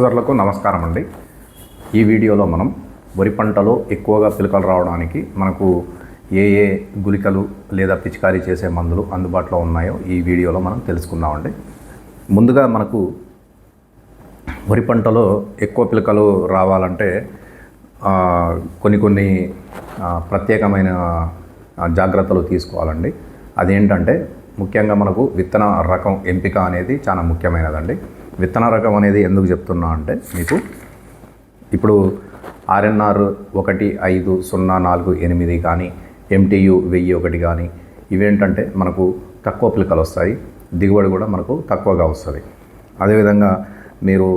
సోదరులకు నమస్కారం అండి. ఈ వీడియోలో మనం వరి పంటలో ఎక్కువగా పిలకలు రావడానికి మనకు ఏ ఏ గుళికలు లేదా పిచికారీ చేసే మందులు అందుబాటులో ఉన్నాయో ఈ వీడియోలో మనం తెలుసుకుందామండి ముందుగా మనకు వరి పంటలో ఎక్కువ పిలకలు రావాలంటే కొన్ని కొన్ని ప్రత్యేకమైన జాగ్రత్తలు తీసుకోవాలండి. అదేంటంటే ముఖ్యంగా మనకు విత్తన రకం ఎంపిక అనేది చాలా ముఖ్యమైనదండి. విత్తన రకం అనేది ఎందుకు చెప్తున్నా అంటే మీకు ఇప్పుడు ఆర్ఎన్ఆర్ ఒకటి ఐదు సున్నా నాలుగు ఎనిమిది కానీ ఎంటీయు వెయ్యి ఒకటి కానీ ఇవేంటంటే మనకు తక్కువ పిలకలు వస్తాయి. దిగుబడి కూడా మనకు తక్కువగా వస్తుంది. అదేవిధంగా మీరు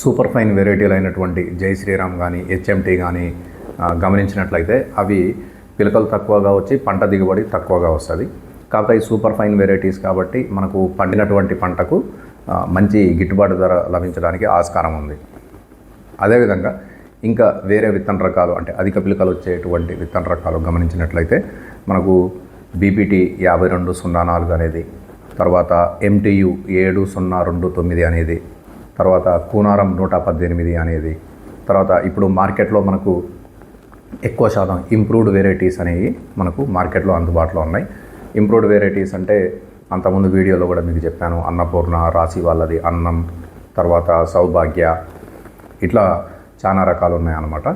సూపర్ ఫైన్ వెరైటీలు అయినటువంటి జై శ్రీరామ్ కానీ హెచ్ఎంటీ కానీ గమనించినట్లయితే అవి పిలకలు తక్కువగా వచ్చి పంట దిగుబడి తక్కువగా వస్తుంది. కాకపోతే సూపర్ ఫైన్ వెరైటీస్ కాబట్టి మనకు పండినటువంటి పంటకు మంచి గిట్టుబాటు ధర లభించడానికి ఆస్కారం ఉంది. అదేవిధంగా ఇంకా వేరే విత్తన రకాలు అంటే అధిక పిలకలు వచ్చేటువంటి విత్తన రకాలు గమనించినట్లయితే మనకు బీపీటీ యాభై రెండు సున్నా నాలుగు అనేది తర్వాత ఎంటీయు ఏడు సున్నా రెండు తొమ్మిది అనేది తర్వాత కూనారం నూట పద్దెనిమిది అనేది తర్వాత ఇప్పుడు మార్కెట్లో మనకు ఎక్కువ శాతం ఇంప్రూవ్డ్ వెరైటీస్ అనేవి మనకు మార్కెట్లో అందుబాటులో ఉన్నాయి. ఇంప్రూవ్డ్ వెరైటీస్ అంటే అంతకుముందు వీడియోలో కూడా మీకు చెప్పాను. అన్నపూర్ణ రాశి వాళ్ళది అన్నం తర్వాత సౌభాగ్య ఇట్లా చాలా రకాలు ఉన్నాయన్నమాట.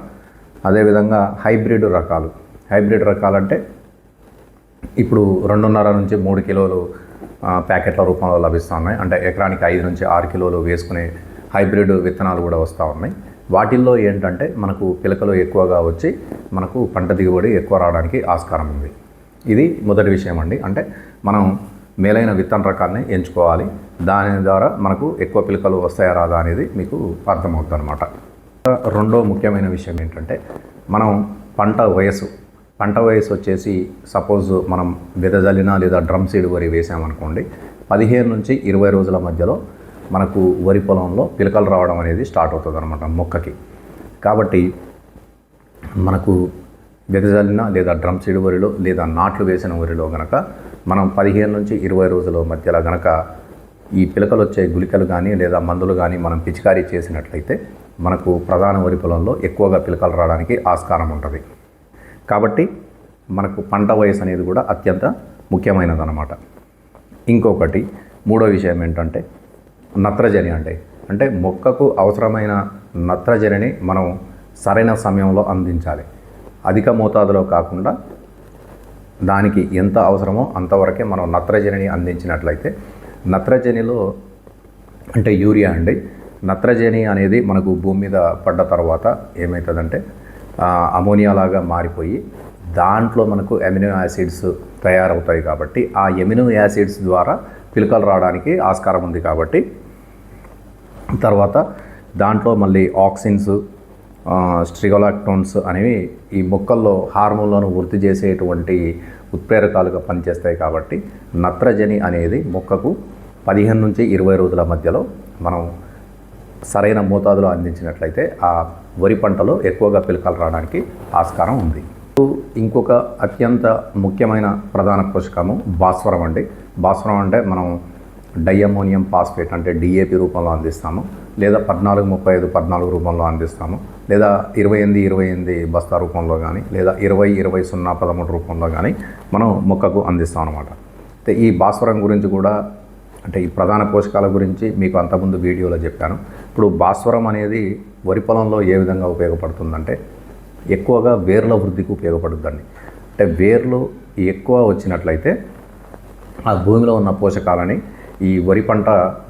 అదేవిధంగా హైబ్రిడ్ రకాలు. హైబ్రిడ్ రకాలంటే ఇప్పుడు రెండున్నర నుంచి మూడు కిలోలు ప్యాకెట్ల రూపంలో లభిస్తూ ఉన్నాయి. అంటే ఎకరానికి ఐదు నుంచి ఆరు కిలోలు వేసుకునే హైబ్రిడ్ విత్తనాలు కూడా వస్తూ ఉన్నాయి. వాటిల్లో ఏంటంటే మనకు పిలకలు ఎక్కువగా వచ్చి మనకు పంట దిగుబడి ఎక్కువ రావడానికి ఆస్కారం ఉంది. ఇది మొదటి విషయం అండి. అంటే మనం మేలైన విత్తన రకాన్ని ఎంచుకోవాలి. దాని ద్వారా మనకు ఎక్కువ పిలకలు వస్తాయా రాదా అనేది మీకు అర్థమవుతుంది అనమాట రెండో ముఖ్యమైన విషయం ఏంటంటే మనం పంట వయసు పంట వయసు వచ్చేసి సపోజ్ మనం విదజల్లిన లేదా డ్రమ్ సీడ్ వరి వేసామనుకోండి పదిహేను నుంచి ఇరవై రోజుల మధ్యలో మనకు వరి పొలంలో పిలకలు రావడం అనేది స్టార్ట్ అవుతుంది అనమాట మొక్కకి. కాబట్టి మనకు విదజల్లిన లేదా డ్రమ్ సీడ్ వరిలో లేదా నాట్లు వేసిన వరిలో కనుక మనం పదిహేను నుంచి ఇరవై రోజుల మధ్యలో గనక ఈ పిలకలు వచ్చే గుళికలు కానీ లేదా మందులు కానీ మనం పిచికారీ చేసినట్లయితే మనకు ప్రధాన వరి పొలంలో ఎక్కువగా పిలకలు రావడానికి ఆస్కారం ఉంటుంది. కాబట్టి మనకు పంట వయసు అనేది కూడా అత్యంత ముఖ్యమైనదన్నమాట. ఇంకొకటి మూడో విషయం ఏంటంటే నత్రజని అంటే అంటే మొక్కకు అవసరమైన నత్రజనిని మనం సరైన సమయంలో అందించాలి. అధిక మోతాదులో కాకుండా దానికి ఎంత అవసరమో అంతవరకే మనం నత్రజనిని అందించినట్లయితే నత్రజనిలో అంటే యూరియా అండి. నత్రజని అనేది మనకు భూమి మీద పడ్డ తర్వాత ఏమవుతుందంటే అమోనియాలాగా లాగా మారిపోయి దాంట్లో మనకు ఎమినో యాసిడ్స్ తయారవుతాయి కాబట్టి ఆ ఎమినో యాసిడ్స్ ద్వారా పిలకలు రావడానికి ఆస్కారం ఉంది కాబట్టి తర్వాత దాంట్లో మళ్ళీ ఆక్సిన్స్ స్ట్రిగోలాక్టోన్స్ అనేవి ఈ మొక్కల్లో హార్మోన్లను వృద్ధి చేసేటువంటి ఉత్ప్రేరకాలుగా పనిచేస్తాయి కాబట్టి నత్రజని అనేది మొక్కకు పదిహేను నుంచి ఇరవై రోజుల మధ్యలో మనం సరైన మోతాదులో అందించినట్లయితే ఆ వరి పంటలో ఎక్కువగా పిలకలు రావడానికి ఆస్కారం ఉంది. ఇంకొక అత్యంత ముఖ్యమైన ప్రధాన పోషకము భాస్వరం అండి. భాస్వరం అంటే మనం డైఅమోనియం ఫాస్ఫేట్ అంటే డిఏపి రూపంలో అందిస్తాము లేదా పద్నాలుగు ముప్పై ఐదు పద్నాలుగు రూపంలో అందిస్తాము లేదా ఇరవై ఎనిమిది ఇరవై ఎనిమిది బస్తా రూపంలో కానీ లేదా ఇరవై ఇరవై సున్నా పదమూడు రూపంలో కానీ మనం మొక్కకు అందిస్తాం అనమాట అయితే ఈ భాస్వరం గురించి కూడా అంటే ఈ ప్రధాన పోషకాల గురించి మీకు అంతకుముందు వీడియోలో చెప్పాను. ఇప్పుడు భాస్వరం అనేది వరి పొలంలో ఏ విధంగా ఉపయోగపడుతుందంటే ఎక్కువగా వేర్ల వృద్ధికి ఉపయోగపడుతుందండి అంటే వేర్లు ఎక్కువ వచ్చినట్లయితే ఆ భూమిలో ఉన్న పోషకాలని ఈ వరి పంట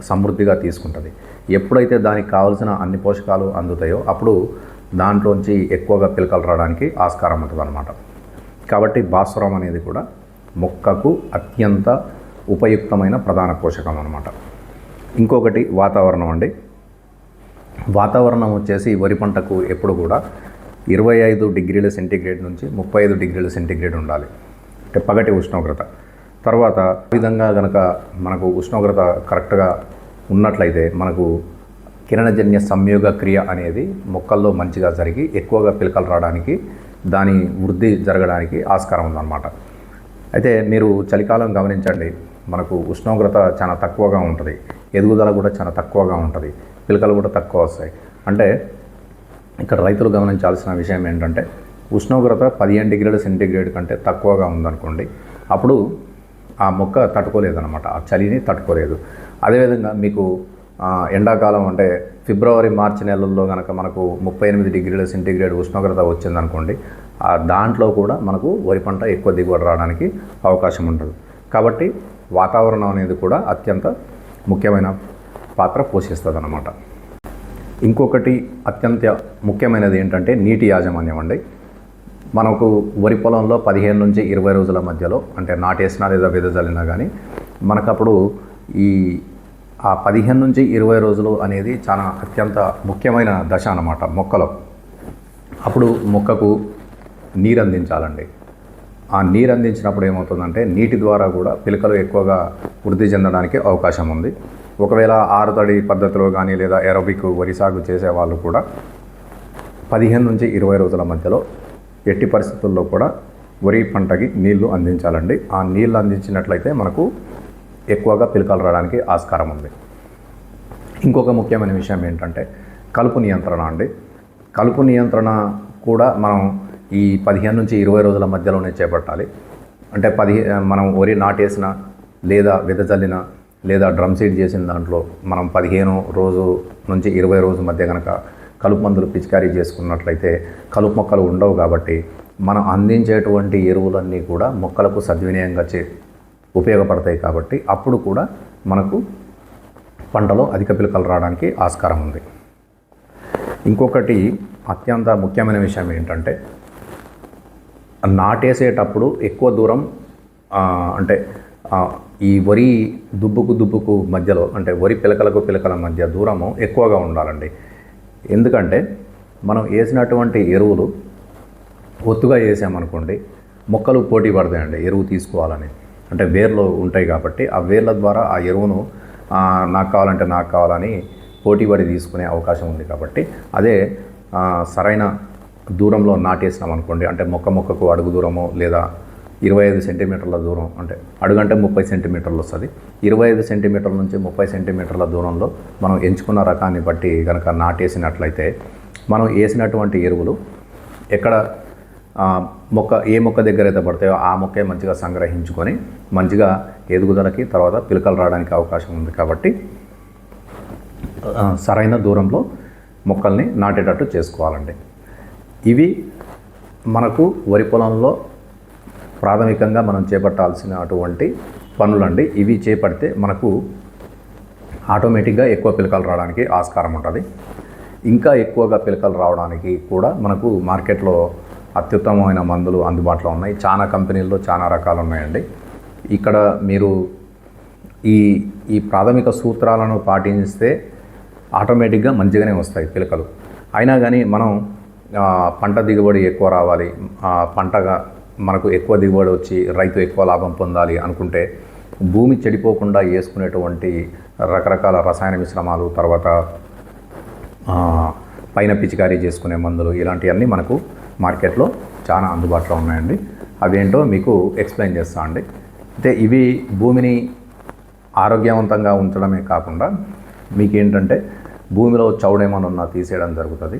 సమృద్ధిగా తీసుకుంటుంది. ఎప్పుడైతే దానికి కావాల్సిన అన్ని పోషకాలు అందుతాయో అప్పుడు దాంట్లోంచి ఎక్కువగా పిలకలు రావడానికి ఆస్కారం ఉంటుంది అనమాట కాబట్టి భాస్వరం అనేది కూడా మొక్కకు అత్యంత ఉపయుక్తమైన ప్రధాన పోషకం అనమాట ఇంకొకటి వాతావరణం అండి. వాతావరణం వచ్చేసి వరి పంటకు ఎప్పుడు కూడా ఇరవై ఐదు డిగ్రీల సెంటీగ్రేడ్ నుంచి ముప్పై ఐదు డిగ్రీల సెంటీగ్రేడ్ ఉండాలి. అంటే పగటి ఉష్ణోగ్రత. తర్వాత ఈ విధంగా కనుక మనకు ఉష్ణోగ్రత కరెక్ట్గా ఉన్నట్లయితే మనకు కిరణజన్య సంయోగ క్రియ అనేది మొక్కల్లో మంచిగా జరిగి ఎక్కువగా పిలకలు రావడానికి దాని వృద్ధి జరగడానికి ఆస్కారం ఉందన్నమాట. అయితే మీరు చలికాలం గమనించండి మనకు ఉష్ణోగ్రత చాలా తక్కువగా ఉంటుంది. ఎదుగుదల కూడా చాలా తక్కువగా ఉంటుంది. పిలకలు కూడా తక్కువ వస్తాయి. అంటే ఇక్కడ రైతులు గమనించాల్సిన విషయం ఏంటంటే ఉష్ణోగ్రత పదిహేను డిగ్రీల సెంటీగ్రేడ్ కంటే తక్కువగా ఉందనుకోండి అప్పుడు ఆ మొక్క తట్టుకోలేదన్నమాట. ఆ చలిని తట్టుకోలేదు. అదేవిధంగా మీకు ఎండాకాలం అంటే ఫిబ్రవరి మార్చి నెలల్లో కనుక మనకు ముప్పై ఎనిమిది డిగ్రీల సెంటీగ్రేడ్ ఉష్ణోగ్రత వచ్చిందనుకోండి ఆ దాంట్లో కూడా మనకు వరి పంట ఎక్కువ దిగుబడి రావడానికి అవకాశం ఉంటుంది. కాబట్టి వాతావరణం అనేది కూడా అత్యంత ముఖ్యమైన పాత్ర పోషిస్తుంది అన్నమాట ఇంకొకటి అత్యంత ముఖ్యమైనది ఏంటంటే నీటి యాజమాన్యం అండి. మనకు వరి పొలంలో పదిహేను నుంచి ఇరవై రోజుల మధ్యలో అంటే నాటేసినా లేదా వెదజల్లినా కానీ మనకప్పుడు ఈ ఆ పదిహేను నుంచి ఇరవై రోజులు అనేది చాలా అత్యంత ముఖ్యమైన దశ అన్నమాట మొక్కలో. అప్పుడు మొక్కకు నీరు అందించాలండి ఆ నీరు అందించినప్పుడు ఏమవుతుందంటే నీటి ద్వారా కూడా పిలకలు ఎక్కువగా వృద్ధి చెందడానికి అవకాశం ఉంది. ఒకవేళ ఆరుతడి పద్ధతిలో కానీ లేదా ఎరోబిక్ వరి సాగు చేసే వాళ్ళు కూడా పదిహేను నుంచి ఇరవై రోజుల మధ్యలో ఎట్టి పరిస్థితుల్లో కూడా వరి పంటకి నీళ్ళు అందించాలండి. ఆ నీళ్ళు అందించినట్లయితే మనకు ఎక్కువగా పిలకలు రావడానికి ఆస్కారం ఉంది. ఇంకొక ముఖ్యమైన విషయం ఏంటంటే కలుపు నియంత్రణ అండి. కలుపు నియంత్రణ కూడా మనం ఈ పదిహేను నుంచి ఇరవై రోజుల మధ్యలోనే చేపట్టాలి. అంటే పది మనం వరి నాటేసిన లేదా వెదజల్లిన లేదా డ్రమ్ సీడ్ చేసిన దాంట్లో మనం పదిహేను రోజు నుంచి ఇరవై రోజు మధ్య కనుక కలుపు మందులు పిచికారీ చేసుకున్నట్లయితే కలుపు మొక్కలు ఉండవు కాబట్టి మనం అందించేటువంటి ఎరువులన్నీ కూడా మొక్కలకు సద్వినియంగా చే ఉపయోగపడతాయి కాబట్టి అప్పుడు కూడా మనకు పంటలో అధిక పిలకలు రావడానికి ఆస్కారం ఉంది. ఇంకొకటి అత్యంత ముఖ్యమైన విషయం ఏంటంటే నాటేసేటప్పుడు ఎక్కువ దూరం అంటే ఈ వరి దుబ్బుకు దుబ్బుకు మధ్యలో అంటే వరి పిలకలకు పిలకల మధ్య దూరము ఎక్కువగా ఉండాలండి. ఎందుకంటే మనం వేసినటువంటి ఎరువులు ఒత్తుగా వేసామనుకోండి మొక్కలు పోటీ పడతాయండి ఎరువు తీసుకోవాలని. అంటే వేర్లు ఉంటాయి కాబట్టి ఆ వేర్ల ద్వారా ఆ ఎరువును నాకు కావాలంటే నాకు కావాలని పోటీ పడి తీసుకునే అవకాశం ఉంది కాబట్టి అదే సరైన దూరంలో నాటేసినాం అనుకోండి అంటే మొక్క మొక్కకు అడుగు దూరము లేదా ఇరవై ఐదు సెంటీమీటర్ల దూరం అంటే అడుగంటే ముప్పై సెంటీమీటర్లు వస్తుంది. ఇరవై ఐదు సెంటీమీటర్ల నుంచి ముప్పై సెంటీమీటర్ల దూరంలో మనం ఎంచుకున్న రకాన్ని బట్టి కనుక నాటేసినట్లయితే మనం వేసినటువంటి ఎరువులు ఎక్కడ మొక్క ఏ మొక్క దగ్గర అయితే పడతాయో ఆ మొక్కే మంచిగా సంగ్రహించుకొని మంచిగా ఎదుగుదలకి తర్వాత పిలకలు రావడానికి అవకాశం ఉంది కాబట్టి సరైన దూరంలో మొక్కల్ని నాటేటట్టు చేసుకోవాలండి. ఇవి మనకు వరి పొలంలో ప్రాథమికంగా మనం చేపట్టాల్సిన అటువంటి పనులండి. ఇవి చేపడితే మనకు ఆటోమేటిక్గా ఎక్కువ పిలకలు రావడానికి ఆస్కారం ఉంటుంది. ఇంకా ఎక్కువగా పిలకలు రావడానికి కూడా మనకు మార్కెట్లో అత్యుత్తమమైన మందులు అందుబాటులో ఉన్నాయి. చాలా కంపెనీల్లో చాలా రకాలు ఉన్నాయండి. ఇక్కడ మీరు ఈ ఈ ప్రాథమిక సూత్రాలను పాటిస్తే ఆటోమేటిక్గా మంచిగానే వస్తాయి పిలకలు. అయినా కానీ మనం పంట దిగుబడి ఎక్కువ రావాలి. పంటగా మనకు ఎక్కువ దిగుబడి వచ్చి రైతు ఎక్కువ లాభం పొందాలి అనుకుంటే భూమి చెడిపోకుండా వేసుకునేటువంటి రకరకాల రసాయన మిశ్రమాలు తర్వాత పైన పిచికారీ చేసుకునే మందులు ఇలాంటివన్నీ మనకు మార్కెట్లో చాలా అందుబాటులో ఉన్నాయండి. అవేంటో మీకు ఎక్స్ప్లెయిన్ చేస్తా అండి. అయితే ఇవి భూమిని ఆరోగ్యవంతంగా ఉంచడమే కాకుండా మీకేంటంటే భూమిలో చౌడేమనున్నా తీసేయడం జరుగుతుంది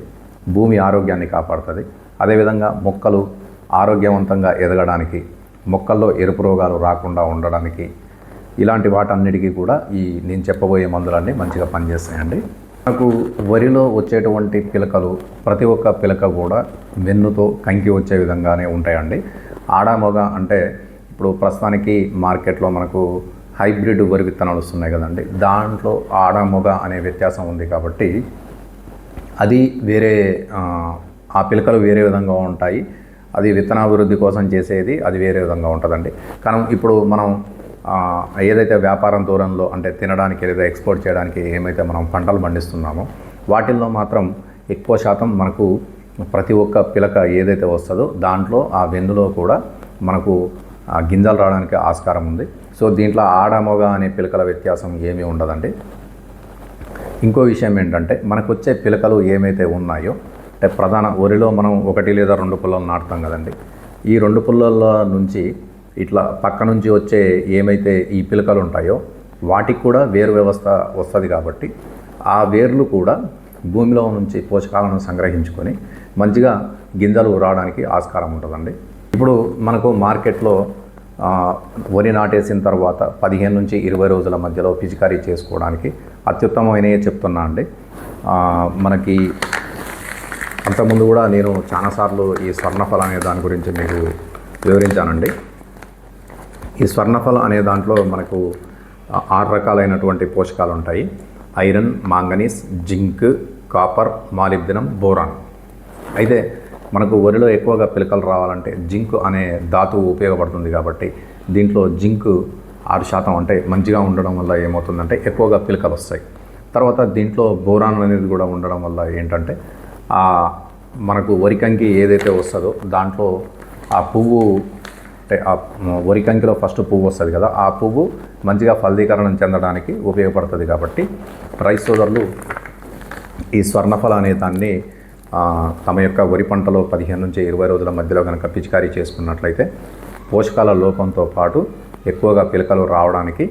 భూమి ఆరోగ్యాన్ని కాపాడుతుంది. అదేవిధంగా మొక్కలు ఆరోగ్యవంతంగా ఎదగడానికి మొక్కల్లో ఎరుపు రోగాలు రాకుండా ఉండడానికి ఇలాంటి వాటన్నిటికీ కూడా ఈ నేను చెప్పబోయే మందులన్నీ మంచిగా పనిచేస్తాయండి నాకు వరిలో వచ్చేటువంటి పిలకలు ప్రతి ఒక్క పిలక కూడా వెన్నుతో కంకి వచ్చే విధంగానే ఉంటాయండి. ఆడామొగ అంటే ఇప్పుడు ప్రస్తుతానికి మార్కెట్లో మనకు హైబ్రిడ్ వరి విత్తనాలు వస్తున్నాయి కదండి. దాంట్లో ఆడ అనే వ్యత్యాసం ఉంది కాబట్టి అది వేరే ఆ పిలకలు వేరే విధంగా ఉంటాయి. అది విత్తనాభివృద్ధి కోసం చేసేది అది వేరే విధంగా ఉంటుందండి. కానీ ఇప్పుడు మనం ఏదైతే వ్యాపారం దూరంలో అంటే తినడానికి లేదా ఎక్స్పోర్ట్ చేయడానికి ఏమైతే మనం పంటలు పండిస్తున్నామో వాటిల్లో మాత్రం ఎక్కువ శాతం మనకు ప్రతి ఒక్క పిలక ఏదైతే వస్తుందో దాంట్లో ఆ వెన్నులో కూడా మనకు గింజలు రావడానికి ఆస్కారం ఉంది. సో దీంట్లో ఆడమొగ అనే పిలకల వ్యత్యాసం ఏమీ ఉండదండి. ఇంకో విషయం ఏంటంటే మనకు వచ్చే పిలకలు ఏమైతే ఉన్నాయో అంటే ప్రధాన వరిలో మనం ఒకటి లేదా రెండు పుల్లలు నాటుతాం కదండి. ఈ రెండు పుల్లల నుంచి ఇట్లా పక్క నుంచి వచ్చే ఏమైతే ఈ పిలకలు ఉంటాయో వాటికి కూడా వేరు వ్యవస్థ వస్తుంది కాబట్టి ఆ వేర్లు కూడా భూమిలో నుంచి పోషకాలను సంగ్రహించుకొని మంచిగా గింజలు రావడానికి ఆస్కారం ఉంటుందండి. ఇప్పుడు మనకు మార్కెట్లో వరి నాటేసిన తర్వాత పదిహేను నుంచి ఇరవై రోజుల మధ్యలో పిచికారీ చేసుకోవడానికి అత్యుత్తమమైనవి చెప్తున్నా అండి. మనకి అంతకుముందు కూడా నేను చాలాసార్లు ఈ స్వర్ణఫల అనే దాని గురించి మీకు వివరించానండి. ఈ స్వర్ణఫల అనే దాంట్లో మనకు ఆరు రకాలైనటువంటి పోషకాలు ఉంటాయి iron manganese zinc copper molybdenum boron. అయితే మనకు వరిలో ఎక్కువగా పిలకలు రావాలంటే జింక్ అనే ధాతువు ఉపయోగపడుతుంది కాబట్టి దీంట్లో జింక్ ఆరు శాతం అంటే మంచిగా ఉండడం వల్ల ఏమవుతుందంటే ఎక్కువగా పిలకలు వస్తాయి తర్వాత దీంట్లో బోరాన్ అనేది కూడా ఉండడం వల్ల ఏంటంటే మనకు వరికంకి ఏదైతే వస్తుందో దాంట్లో ఆ పువ్వు అంటే ఆ వరి కంకిలో ఫస్ట్ పువ్వు వస్తుంది కదా ఆ పువ్వు మంచిగా ఫలదీకరణం చెందడానికి ఉపయోగపడుతుంది కాబట్టి రైస్ సోదరులు ఈ స్వర్ణఫల అనే దాన్ని తమ యొక్క వరి పంటలో పదిహేను నుంచి ఇరవై రోజుల మధ్యలో కనుక పిచికారీ చేసుకున్నట్లయితే పోషకాల లోపంతో పాటు ఎక్కువగా పిలకలు రావడానికి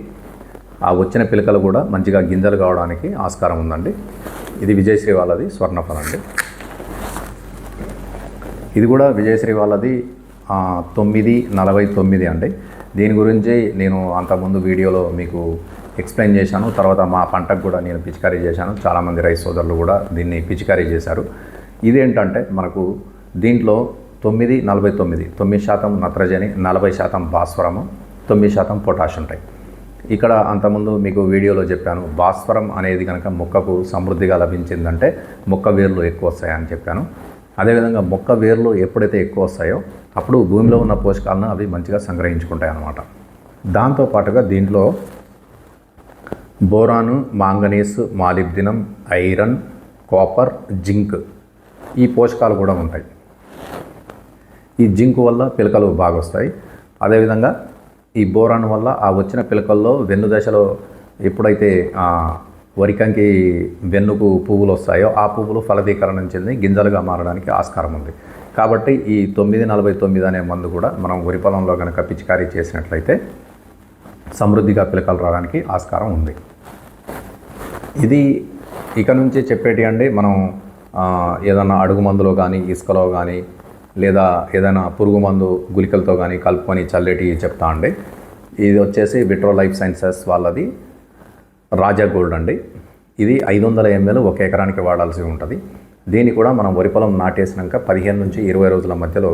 ఆ వచ్చిన పిలకలు కూడా మంచిగా గింజలు కావడానికి ఆస్కారం ఉందండి. ఇది విజయశ్రీ వాళ్ళది స్వర్ణఫలం అండి. ఇది కూడా విజయశ్రీ వాళ్ళది తొమ్మిది నలభై తొమ్మిది అండి. దీని గురించి నేను అంతకుముందు వీడియోలో మీకు ఎక్స్ప్లెయిన్ చేశాను. తర్వాత మా పంటకు కూడా నేను పిచికారీ చేశాను. చాలామంది రైతు సోదరులు కూడా దీన్ని పిచికారీ చేశారు. ఇదేంటంటే మనకు దీంట్లో తొమ్మిది నలభై తొమ్మిది తొమ్మిది శాతం నత్రజని నలభై శాతం భాస్వరము తొమ్మిది శాతం పొటాష్ ఉంటాయి. ఇక్కడ అంతకుముందు మీకు వీడియోలో చెప్పాను భాస్వరం అనేది కనుక మొక్కకు సమృద్ధిగా లభించిందంటే మొక్క వేర్లు ఎక్కువ వస్తాయని చెప్పాను. అదేవిధంగా మొక్క వేర్లు ఎప్పుడైతే ఎక్కువ వస్తాయో అప్పుడు భూమిలో ఉన్న పోషకాలను అవి మంచిగా సంగ్రహించుకుంటాయి అన్నమాట. దాంతోపాటుగా దీంట్లో boron manganese molybdenum iron copper zinc ఈ పోషకాలు కూడా ఉంటాయి. ఈ జింక్ వల్ల పిలకలు బాగా వస్తాయి. అదేవిధంగా ఈ బోరాన్ వల్ల ఆ వచ్చిన పిలకల్లో వెన్ను దశలో ఎప్పుడైతే వరికంకి వెన్నుకు పువ్వులు వస్తాయో ఆ పువ్వులు ఫలదీకరణం చెంది గింజలుగా మారడానికి ఆస్కారం ఉంది. కాబట్టి ఈ తొమ్మిది నలభై తొమ్మిది అనే మందు కూడా మనం వరి పొలంలో కనుక పిచికారీ చేసినట్లయితే సమృద్ధిగా పిలకలు రావడానికి ఆస్కారం ఉంది. ఇది ఇక నుంచి చెప్పేటి అండి మనం ఏదైనా అడుగు మందులో కానీ ఇసుకలో కానీ లేదా ఏదైనా పురుగు మందు గుళికలతో కానీ కలుపుకొని చల్లేటి చెప్తా అండి. ఇది వచ్చేసి విట్రో లైఫ్ సైన్సెస్ వాళ్ళది. రాజా గోల్డ్ అండి. ఇది ఐదు వందల ఎంఎల్ ఒక ఎకరానికి వాడాల్సి ఉంటుంది. దీన్ని కూడా మనం వరి పొలం నాటేసినాక పదిహేను నుంచి ఇరవై రోజుల మధ్యలో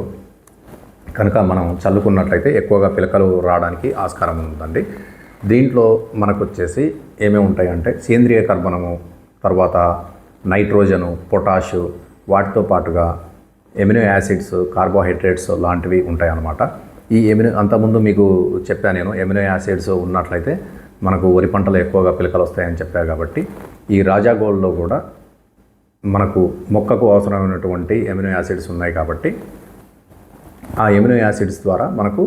కనుక మనం చల్లుకున్నట్లయితే ఎక్కువగా పిలకలు రావడానికి ఆస్కారం ఉందండి. దీంట్లో మనకు వచ్చేసి ఏమేమి ఉంటాయంటే సేంద్రియ కర్బనము తర్వాత నైట్రోజను పొటాషు వాటితో పాటుగా ఎమినో యాసిడ్స్ కార్బోహైడ్రేట్స్ లాంటివి ఉంటాయన్నమాట. ఈ ఎమినో అంతకుముందు మీకు చెప్పాను నేను ఎమినో యాసిడ్స్ ఉన్నట్లయితే మనకు వరి పంటలు ఎక్కువగా పిలకలు వస్తాయని చెప్పారు కాబట్టి ఈ రాజా గోల్డ్లో కూడా మనకు మొక్కకు అవసరమైనటువంటి ఎమినో యాసిడ్స్ ఉన్నాయి కాబట్టి ఆ ఎమినో యాసిడ్స్ ద్వారా మనకు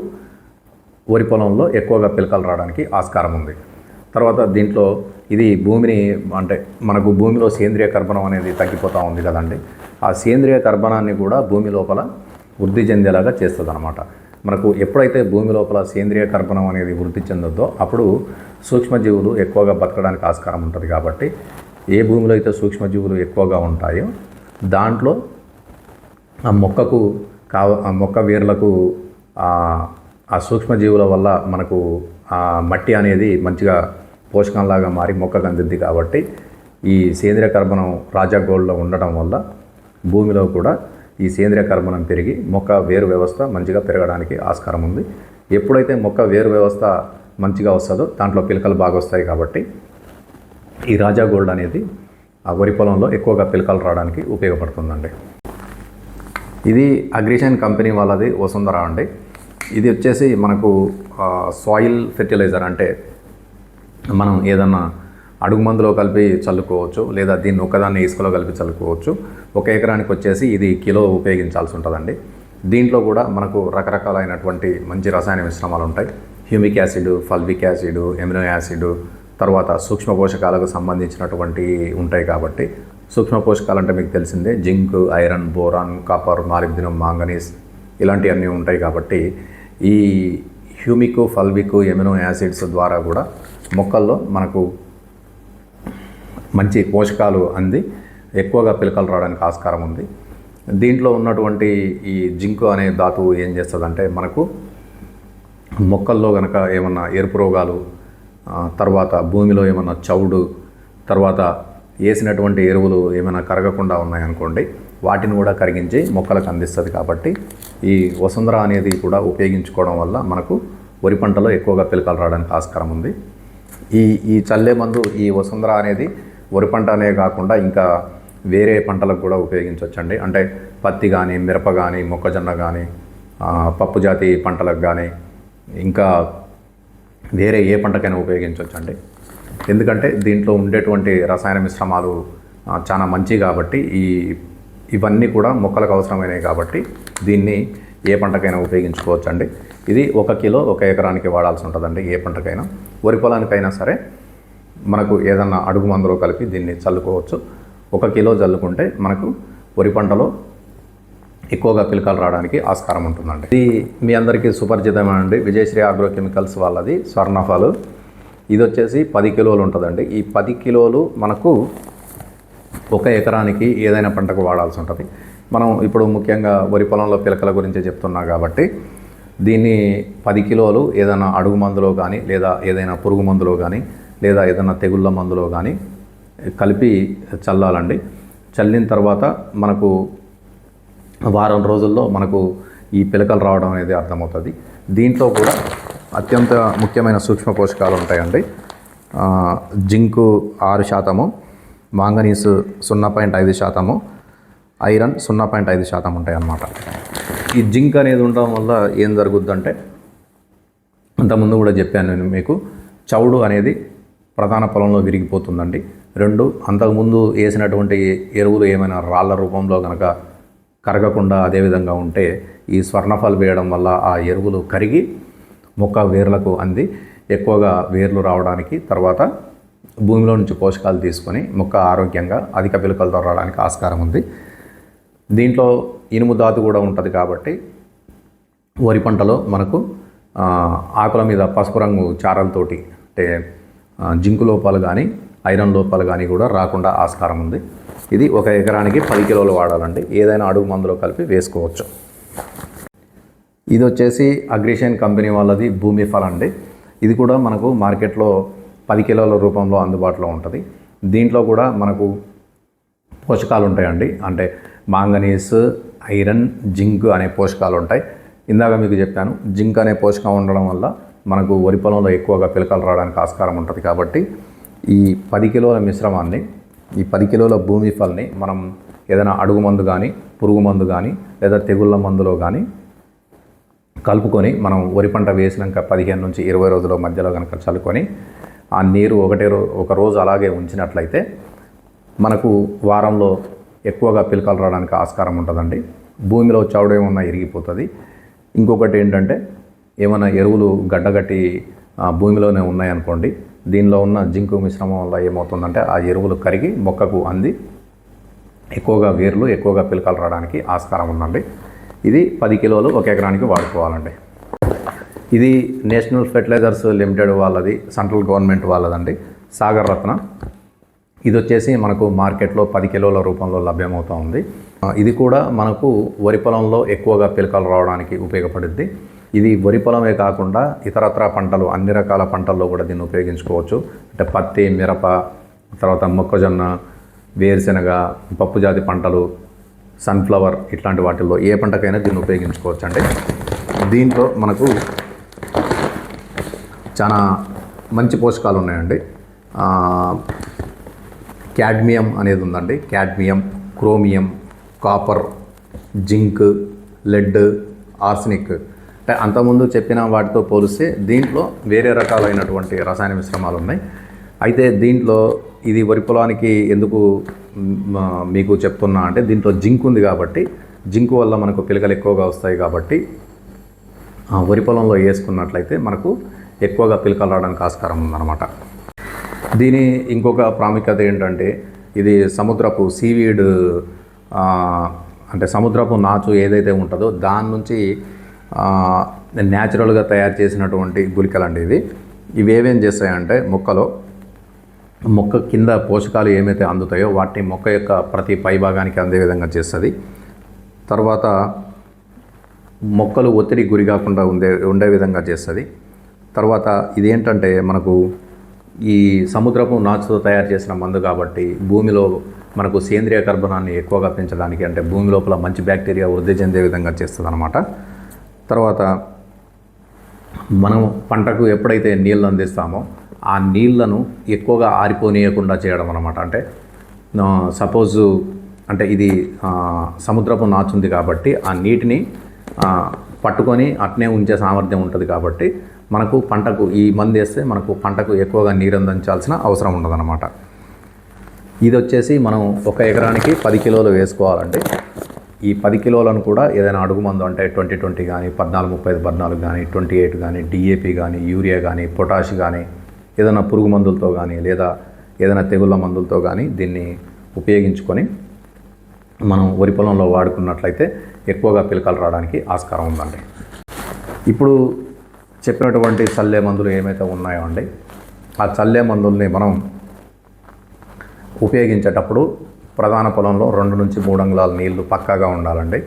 వరి పొలంలో ఎక్కువగా పిలకలు రావడానికి ఆస్కారం ఉంది. తర్వాత దీంట్లో ఇది భూమిని అంటే మనకు భూమిలో సేంద్రియ కర్బనం అనేది తగ్గిపోతూ ఉంది కదండి. ఆ సేంద్రియ కర్బనాన్ని కూడా భూమి లోపల వృద్ధి చెందేలాగా చేస్తుంది అనమాట మనకు ఎప్పుడైతే భూమి లోపల సేంద్రియ కర్బనం అనేది వృద్ధి చెందొద్దో అప్పుడు సూక్ష్మజీవులు ఎక్కువగా బతకడానికి ఆస్కారం ఉంటుంది కాబట్టి ఏ భూమిలో అయితే సూక్ష్మజీవులు ఎక్కువగా ఉంటాయో దాంట్లో ఆ మొక్కకు కావ ఆ మొక్క వేర్లకు ఆ సూక్ష్మజీవుల వల్ల మనకు ఆ మట్టి అనేది మంచిగా పోషకంలాగా మారి మొక్కకు అందిద్ది కాబట్టి ఈ సేంద్రియ కర్బనం రాజా గోల్డ్లో ఉండటం వల్ల భూమిలో కూడా ఈ సేంద్రియ కర్బనం పెరిగి మొక్క వేరు వ్యవస్థ మంచిగా పెరగడానికి ఆస్కారం ఉంది. ఎప్పుడైతే మొక్క వేరు వ్యవస్థ మంచిగా వస్తుందో దాంట్లో పిలకలు బాగా వస్తాయి కాబట్టి ఈ రాజా గోల్డ్ అనేది ఆ వరి పొలంలో ఎక్కువగా పిలకలు రావడానికి ఉపయోగపడుతుందండి. ఇది అగ్రిషన్ కంపెనీ వాళ్ళది వసుంధర అండి. ఇది వచ్చేసి మనకు సాయిల్ ఫెర్టిలైజర్ అంటే మనం ఏదన్నా అడుగు మందులో కలిపి చల్లుకోవచ్చు లేదా దీన్ని ఒకదాన్ని ఇసుకలో కలిపి చల్లుకోవచ్చు. ఒక ఎకరానికి వచ్చేసి ఇది కిలో ఉపయోగించాల్సి ఉంటుందండి. దీంట్లో కూడా మనకు రకరకాలైనటువంటి మంచి రసాయన మిశ్రమాలు ఉంటాయి. Humic acid fulvic acid amino acid తర్వాత సూక్ష్మ పోషకాలకు సంబంధించినటువంటి ఉంటాయి కాబట్టి సూక్ష్మ పోషకాలు అంటే మీకు తెలిసిందే zinc iron boron copper molybdenum manganese ఇలాంటివన్నీ ఉంటాయి కాబట్టి ఈ హ్యూమిక్ ఫల్విక్ ఎమినో యాసిడ్స్ ద్వారా కూడా మొక్కల్లో మనకు మంచి పోషకాలు అంది. ఎక్కువగా పిలకలు రావడానికి ఆస్కారం ఉంది. దీంట్లో ఉన్నటువంటి ఈ జింకు అనే ధాతువు ఏం చేస్తుందంటే మనకు మొక్కల్లో కనుక ఏమన్నా ఎరుపు రోగాలు తర్వాత భూమిలో ఏమన్నా చౌడు తర్వాత వేసినటువంటి ఎరువులు ఏమైనా కరగకుండా ఉన్నాయనుకోండి వాటిని కూడా కరిగించి మొక్కలకు అందిస్తుంది కాబట్టి ఈ వసుంధర అనేది కూడా ఉపయోగించుకోవడం వల్ల మనకు వరి పంటలో ఎక్కువగా పిలకలు రావడానికి ఆస్కారం ఉంది. ఈ ఈ చల్లే మందు ఈ వసుంధర అనేది వరి పంట అనే కాకుండా ఇంకా వేరే పంటలకు కూడా ఉపయోగించవచ్చండి అంటే పత్తి కానీ మిరప కానీ మొక్కజొన్న కానీ పప్పు జాతి పంటలకు కానీ ఇంకా వేరే ఏ పంటకైనా ఉపయోగించవచ్చు అండి ఎందుకంటే దీంట్లో ఉండేటువంటి రసాయన మిశ్రమాలు చాలా మంచి కాబట్టి ఈ ఇవన్నీ కూడా మొక్కలకు అవసరమైనవి కాబట్టి దీన్ని ఏ పంటకైనా ఉపయోగించుకోవచ్చండి. ఇది ఒక కిలో ఒక ఎకరానికి వాడాల్సి ఉంటుందండి ఏ పంటకైనా. వరి పొలానికైనా సరే మనకు ఏదన్నా అడుగు మందులో కలిపి దీన్ని చల్లుకోవచ్చు. ఒక కిలో చల్లుకుంటే మనకు వరి పంటలో ఎక్కువగా పిలకలు రావడానికి ఆస్కారం ఉంటుందండి. ఇది మీ అందరికీ సుపరిచితమండి విజయశ్రీ ఆగ్రో కెమికల్స్ వాళ్ళది స్వర్ణఫాలు. ఇది వచ్చేసి పది కిలోలు ఉంటుందండి. ఈ పది కిలోలు మనకు ఒక ఎకరానికి ఏదైనా పంటకు వాడాల్సి ఉంటుంది. మనం ఇప్పుడు ముఖ్యంగా వరి పొలంలో పిలకల గురించి చెప్తున్నా కాబట్టి దీన్ని పది కిలోలు ఏదైనా అడుగు మందులో కానీ లేదా ఏదైనా పురుగు మందులో కానీ లేదా ఏదైనా తెగుళ్ళ మందులో కానీ కలిపి చల్లాలండి. చల్లిన తర్వాత మనకు వారం రోజుల్లో మనకు ఈ పిలకలు రావడం అనేది అర్థమవుతుంది. దీంట్లో కూడా అత్యంత ముఖ్యమైన సూక్ష్మ పోషకాలు ఉంటాయండి. జింకు ఆరు శాతము మాంగనీస్ సున్నా పాయింట్ ఐదు శాతము ఐరన్ సున్నా పాయింట్ ఐదు శాతం ఉంటాయి అన్నమాట ఈ జింక్ అనేది ఉండడం వల్ల ఏం జరుగుద్దంటే అంతకుముందు కూడా చెప్పాను నేను మీకు చౌడు అనేది ప్రధాన పొలంలో విరిగిపోతుందండి. రెండు అంతకుముందు వేసినటువంటి ఎరువులు ఏమైనా రాళ్ళ రూపంలో కనుక కరగకుండా అదేవిధంగా ఉంటే ఈ స్వర్ణఫలు వేయడం వల్ల ఆ ఎరువులు కరిగి మొక్క వేర్లకు అంది. ఎక్కువగా వేర్లు రావడానికి తర్వాత భూమిలో నుంచి పోషకాలు తీసుకొని మొక్క ఆరోగ్యంగా అధిక పిలుకలతో రావడానికి ఆస్కారం ఉంది. దీంట్లో ఇనుము ధాతు కూడా ఉంటుంది కాబట్టి వరి పంటలో మనకు ఆకుల మీద పసుపు రంగు చారలతోటి అంటే జింకు లోపాలు కానీ ఐరన్ లోపాలు కానీ కూడా రాకుండా ఆస్కారం ఉంది. ఇది ఒక ఎకరానికి పది కిలోలు వాడాలండి. ఏదైనా అడుగు మందులో కలిపి వేసుకోవచ్చు. ఇది వచ్చేసి అగ్రిషన్ కంపెనీ వాళ్ళది భూమి ఫల్ అండి ఇది కూడా మనకు మార్కెట్లో పది కిలోల రూపంలో అందుబాటులో ఉంటుంది. దీంట్లో కూడా మనకు పోషకాలు ఉంటాయండి. అంటే మాంగనీస్ ఐరన్ జింక్ అనే పోషకాలు ఉంటాయి. ఇందాక మీకు చెప్పాను జింక్ అనే పోషకం ఉండడం వల్ల మనకు వరి పొలంలో ఎక్కువగా పిలకలు రావడానికి ఆస్కారం ఉంటుంది కాబట్టి ఈ పది కిలోల మిశ్రమాన్ని ఈ పది కిలోల భూమి ఫల్ని మనం ఏదైనా అడుగు మందు కానీ పురుగు మందు కానీ లేదా తెగుళ్ళ మందులో కానీ కలుపుకొని మనం వరి పంట వేసినాక పదిహేను నుంచి ఇరవై రోజుల మధ్యలో కనుక చల్లుకొని ఆ నీరు ఒకటే రో ఒక రోజు అలాగే ఉంచినట్లయితే మనకు వారంలో ఎక్కువగా పిలకలు రావడానికి ఆస్కారం ఉంటుందండి. భూమిలో చౌడు ఏమన్నా ఇరిగిపోతుంది. ఇంకొకటి ఏంటంటే ఏమైనా ఎరువులు గడ్డగట్టి భూమిలోనే ఉన్నాయనుకోండి దీనిలో ఉన్న జింకు మిశ్రమం వల్ల ఏమవుతుందంటే ఆ ఎరువులు కరిగి మొక్కకు అంది. ఎక్కువగా వేర్లు ఎక్కువగా పిలకలు రావడానికి ఆస్కారం ఉందండి. ఇది పది కిలోలు ఒక ఎకరానికి వాడుకోవాలండి. ఇది నేషనల్ ఫెర్టిలైజర్స్ లిమిటెడ్ వాళ్ళది సెంట్రల్ గవర్నమెంట్ వాళ్ళదండి సాగర్ రత్న. ఇది వచ్చేసి మనకు మార్కెట్లో పది కిలోల రూపంలో లభ్యమవుతూ ఉంది. ఇది కూడా మనకు వరి పొలంలో ఎక్కువగా పిలకలు రావడానికి ఉపయోగపడుద్ది. ఇది వరి పొలమే కాకుండా ఇతరత్ర పంటలు అన్ని రకాల పంటల్లో కూడా దీన్ని ఉపయోగించుకోవచ్చు. అంటే పత్తి మిరప తర్వాత మొక్కజొన్న వేరుశెనగ పప్పు జాతి పంటలు సన్ఫ్లవర్ ఇట్లాంటి వాటిల్లో ఏ పంటకైనా దీన్ని ఉపయోగించుకోవచ్చు అండి దీంట్లో మనకు చాలా మంచి పోషకాలు ఉన్నాయండి. క్యాడ్మియం అనేది ఉందండి. Cadmium chromium copper zinc lead arsenic అంటే అంతకుముందు చెప్పిన వాటితో పోలిస్తే దీంట్లో వేరే రకాలైనటువంటి రసాయన మిశ్రమాలు ఉన్నాయి అయితే దీంట్లో ఇది వరి పొలానికి ఎందుకు మీకు చెప్తున్నా అంటే దీంట్లో జింక్ ఉంది కాబట్టి జింక్ వల్ల మనకు పిలకలు ఎక్కువగా వస్తాయి కాబట్టి ఆ, వరి పొలంలో వేసుకున్నట్లయితే మనకు ఎక్కువగా పిలకలు రావడానికి ఆస్కారం ఉందన్నమాట. దీని ఇంకొక ప్రాముఖ్యత ఏంటంటే ఇది సముద్రపు సీవీడ్ అంటే సముద్రపు నాచు ఏదైతే ఉంటుందో దాని నుంచి న్యాచురల్గా తయారు చేసినటువంటి గుళికలు ఇవి. ఇవి ఏమేం చేస్తాయంటే మొక్కలో మొక్క కింద పోషకాలు ఏమైతే అందుతాయో వాటిని మొక్క యొక్క ప్రతి పై భాగానికి అందే విధంగా చేస్తుంది. తర్వాత మొక్కలు ఒత్తిడి గురి కాకుండా ఉండే ఉండే విధంగా చేస్తుంది. తర్వాత ఇదేంటంటే మనకు ఈ సముద్రపు నాచుతో తయారు చేసిన మందు కాబట్టి భూమిలో మనకు సేంద్రియ కర్బనాన్ని ఎక్కువగా పెంచడానికి అంటే భూమి లోపల మంచి బ్యాక్టీరియా వృద్ధి చెందే విధంగా చేస్తుంది అనమాట తర్వాత మనం పంటకు ఎప్పుడైతే నీళ్ళు అందిస్తామో ఆ నీళ్ళను ఎక్కువగా ఆరిపోనీయకుండా చేయడం అనమాట అంటే సపోజు అంటే ఇది సముద్రపు నాచు ఉంది కాబట్టి ఆ నీటిని పట్టుకొని అట్నే ఉంచే సామర్థ్యం ఉంటుంది కాబట్టి మనకు పంటకు ఈ మందు వేస్తే మనకు పంటకు ఎక్కువగా నీరు అందించాల్సిన అవసరం ఉండదన్నమాట. ఇది వచ్చేసి మనం ఒక ఎకరానికి పది కిలోలు వేసుకోవాలంటే ఈ పది కిలోలను కూడా ఏదైనా అడుగు మందు అంటే ట్వంటీ ట్వంటీ కానీ పద్నాలుగు ముప్పై ఐదు పద్నాలుగు కానీ ట్వంటీ ఎయిట్ కానీ డిఏపి కానీ యూరియా కానీ పొటాష్ కానీ ఏదైనా పురుగు మందులతో కానీ లేదా ఏదైనా తెగుళ్ళ మందులతో కానీ దీన్ని ఉపయోగించుకొని మనం వరి పొలంలో వాడుకున్నట్లయితే ఎక్కువగా పిలకలు రావడానికి ఆస్కారం ఉందండి. ఇప్పుడు చెప్పినటువంటి చల్లే మందులు ఏమైతే ఉన్నాయో అండి ఆ చల్లే మందుల్ని మనం ఉపయోగించేటప్పుడు ప్రధాన పొలంలో రెండు నుంచి మూడు అంగుళాల నీళ్ళు పక్కాగా ఉండాలండి.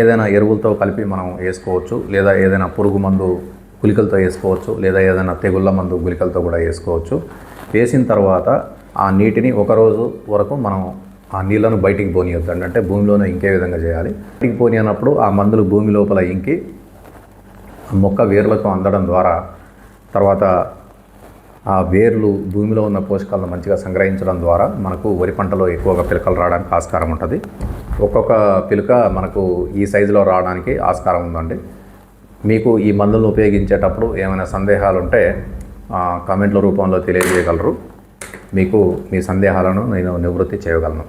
ఏదైనా ఎరువులతో కలిపి మనం వేసుకోవచ్చు లేదా ఏదైనా పురుగు మందు గుళికలతో వేసుకోవచ్చు లేదా ఏదైనా తెగుళ్ళ మందు గుళికలతో కూడా వేసుకోవచ్చు. వేసిన తర్వాత ఆ నీటిని ఒక రోజు వరకు మనం ఆ నీళ్ళను బయటికి పోనీయొద్దండి. అంటే భూమిలోనే ఇంకే విధంగా చేయాలి. బయటికి పోనీయనప్పుడు ఆ మందులు భూమి లోపల ఇంకి మొక్క వేర్లకు అందడం ద్వారా తర్వాత ఆ వేర్లు భూమిలో ఉన్న పోషకాలను మంచిగా సంగ్రహించడం ద్వారా మనకు వరి పంటలో ఎక్కువగా పిలకలు రావడానికి ఆస్కారం ఉంటుంది. ఒక్కొక్క పిలుక మనకు ఈ సైజులో రావడానికి ఆస్కారం ఉందండి. మీకు ఈ మందులను ఉపయోగించేటప్పుడు ఏమైనా సందేహాలు ఉంటే కామెంట్ల రూపంలో తెలియజేయగలరు. మీకు మీ సందేహాలను నేను నివృత్తి చేయగలను.